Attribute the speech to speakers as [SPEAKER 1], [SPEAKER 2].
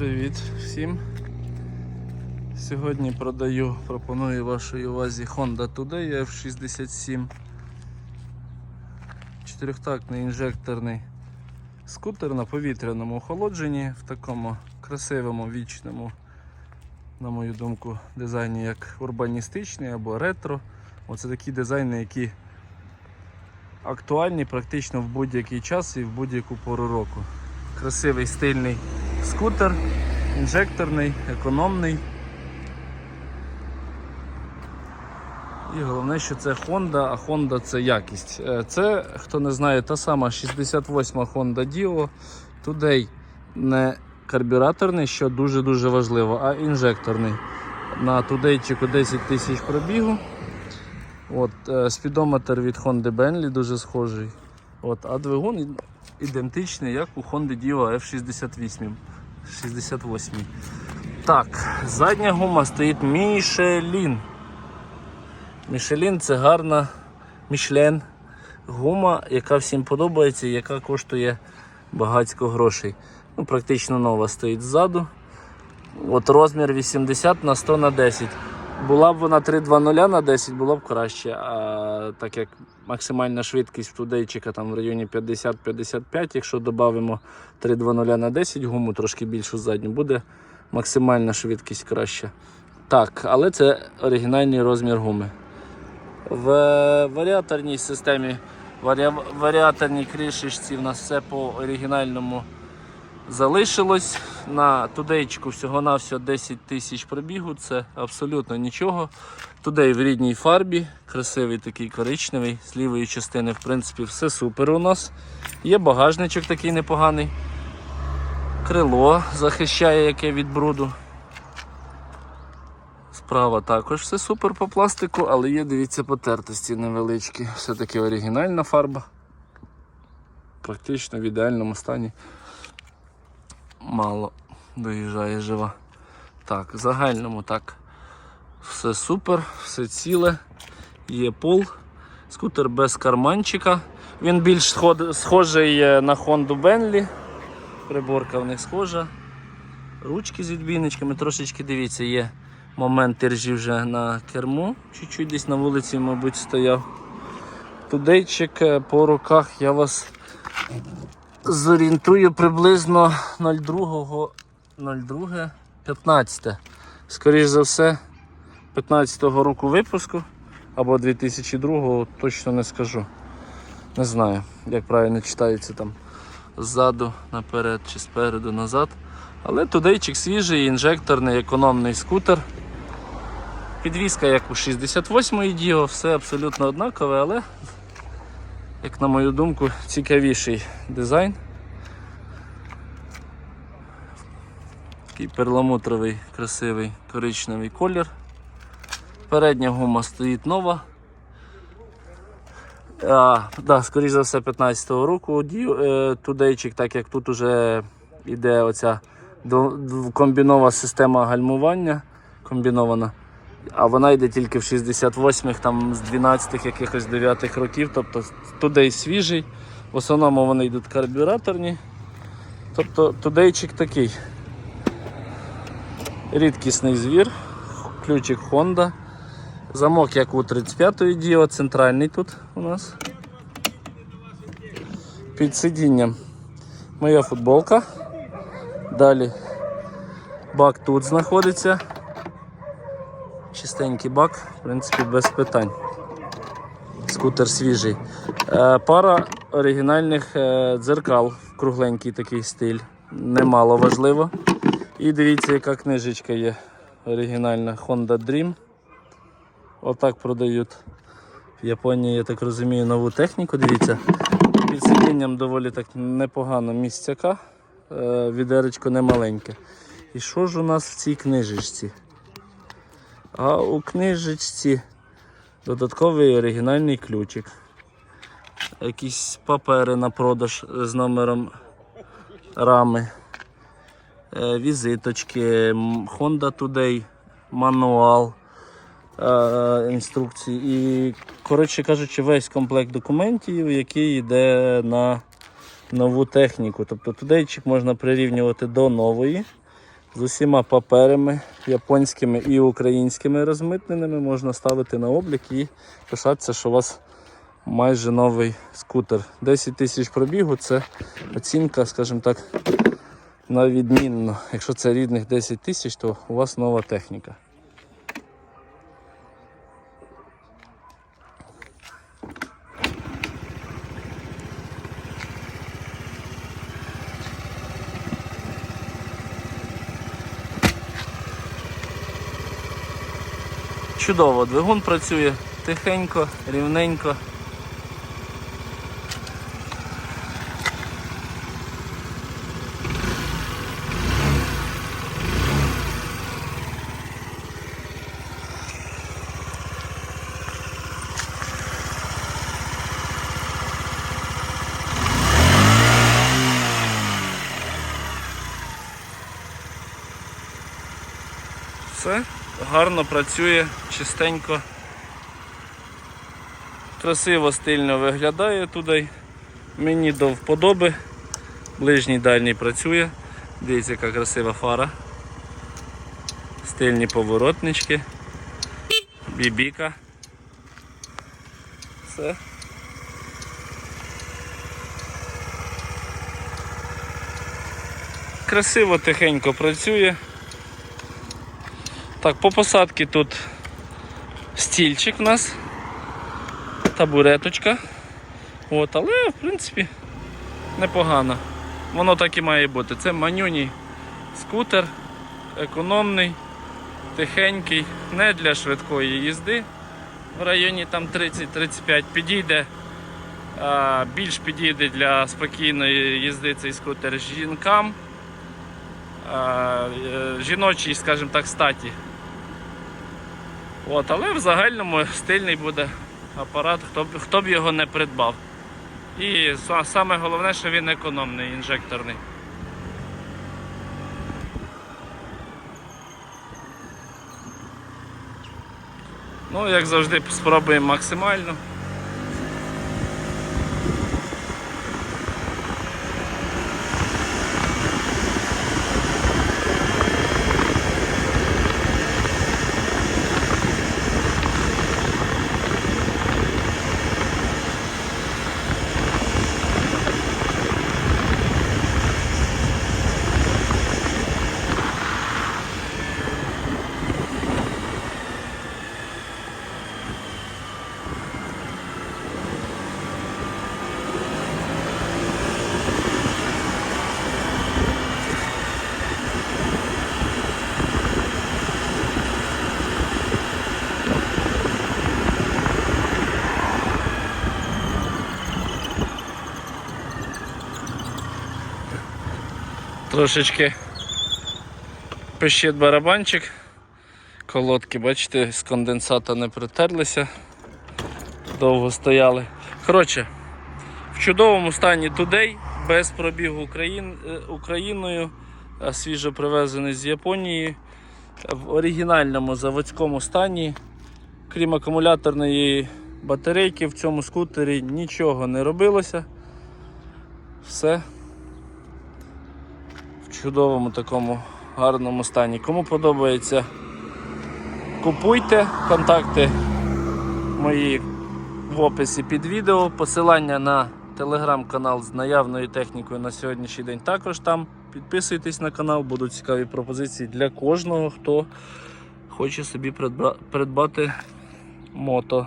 [SPEAKER 1] Привіт всім. Сьогодні продаю, пропоную вашій увазі Honda Today F67. Чотирьохтактний інжекторний скутер на повітряному охолодженні в такому красивому вічному, на мою думку, дизайні як урбаністичний або ретро. Оце такі дизайни, які актуальні практично в будь-який час і в будь-яку пору року. Красивий стильний скутер, інжекторний, економний. І головне, що це Honda, а Honda це якість. Е, Це, хто не знає, та сама 68 Honda Dio. Today не карбюраторний, що дуже-дуже важливо, а інжекторний. На тудейчику 10 тисяч пробігу. От, е, спідометр від Honda Bentley дуже схожий. От, а двигун ідентичний, як у Honda Dio F68. 68. Так, задня гума стоїть Michelin. Michelin це гарна Michelin гума, яка всім подобається і яка коштує багатько грошей. Ну, практично нова стоїть ззаду. От розмір 80 на 100 на 10. Була б вона 320 на 10, було б краще. А так як максимальна швидкість тудейчика там в районі 50-55, якщо додамо 320 на 10 гуму, трошки більшу задню, буде максимальна швидкість краща. Так, але це оригінальний розмір гуми. В варіаторній системі, варі... варіаторній кришечці в нас все по оригінальному залишилось. На тудейчику всього-навсього 10 тисяч пробігу, це абсолютно нічого. Тудей в рідній фарбі, красивий такий коричневий, з лівої частини, в принципі, все супер у нас. Є багажничок такий непоганий. Крило захищає яке від бруду. Справа також все супер по пластику, але є, дивіться, потертості невеличкі. Все-таки оригінальна фарба. Практично в ідеальному стані. Мало доїжджає жива. Так, в загальному так. Все супер, все ціле. Є пол. Скутер без карманчика. Він більш схожий е, на Honda Bentley. Приборка в них схожа. Ручки з відбійничками, трошечки дивіться, є момент іржі вже на керму. Чуть-чуть десь на вулиці, мабуть, стояв. Тудейчик е, по руках я вас зорієнтую приблизно 02 02 15. Скоріше за все, 15-го року випуску або 2002-го, точно не скажу. Не знаю, як правильно читається там ззаду, наперед чи спереду назад. Але тудейчик свіжий, інжекторний, економний скутер. Підвізка, як у 68-ї Діо, все абсолютно однакове, але, як на мою думку, цікавіший дизайн. Такий перламутровий, красивий коричневий колір. Передня гума стоїть нова. А, да, скоріш за все, 15-го року е, тудейчик, так як тут уже йде оця комбінова система гальмування комбінована. А вона йде тільки в 68-х, там з 12-х, якихось 9-х років, тобто тудей свіжий. В основному вони йдуть карбюраторні. Тобто тудейчик такий. Рідкісний звір, ключик Honda. Замок як у 35-ї Діо, центральний тут у нас. Під сидінням моя футболка. Далі бак тут знаходиться. Чистенький бак, в принципі, без питань. Скутер свіжий. Е, пара оригінальних е, дзеркал, кругленький такий стиль. Немало важливо. І дивіться, яка книжечка є. Оригінальна Honda Dream. Отак продають. В Японії, я так розумію, нову техніку. Дивіться. Під сидінням доволі так непогано місцяка. Е, відеречко немаленьке. І що ж у нас в цій книжечці? А у книжечці додатковий оригінальний ключик. Якісь папери на продаж з номером рами. Е, Візиточки, Honda Today, мануал е, інструкції. І, коротше кажучи, весь комплект документів, який йде на нову техніку. Тобто тудейчик можна прирівнювати до нової. З усіма паперами японськими і українськими розмитненими. Можна ставити на облік і пишатися, що у вас майже новий скутер. 10 тисяч пробігу це оцінка, скажімо так, на відмінно. Якщо це рідних 10 тисяч, то у вас нова техніка. Чудово, двигун працює тихенько, рівненько. Все гарно працює, чистенько. Красиво, стильно виглядає туди. Мені до вподоби. Ближній дальній працює. Дивіться, яка красива фара. Стильні поворотнички. Бібіка. Все. Красиво, тихенько працює. Так, по посадці тут стільчик у нас, табуреточка. От, але в принципі непогано. Воно так і має бути. Це манюній скутер, економний, тихенький, не для швидкої їзди. В районі там 30-35 підійде. А, більш підійде для спокійної їзди цей скутер жінкам. А, е, жіночій, скажімо так, статі. От, але в загальному стильний буде апарат, хто б, хто б його не придбав. І са- саме головне, що він економний, інжекторний. Ну, як завжди, спробуємо максимально. Трошечки пищить барабанчик. Колодки, бачите, з конденсата не притерлися. Довго стояли. Коротше, в чудовому стані Today, без пробігу Україн, е, Україною, свіжо привезений з Японії, в оригінальному заводському стані. Крім акумуляторної батарейки, в цьому скутері нічого не робилося. Все чудовому такому гарному стані. Кому подобається, купуйте. Контакти мої в описі під відео. Посилання на телеграм-канал з наявною технікою на сьогоднішній день також там. Підписуйтесь на канал, будуть цікаві пропозиції для кожного, хто хоче собі придбати мото.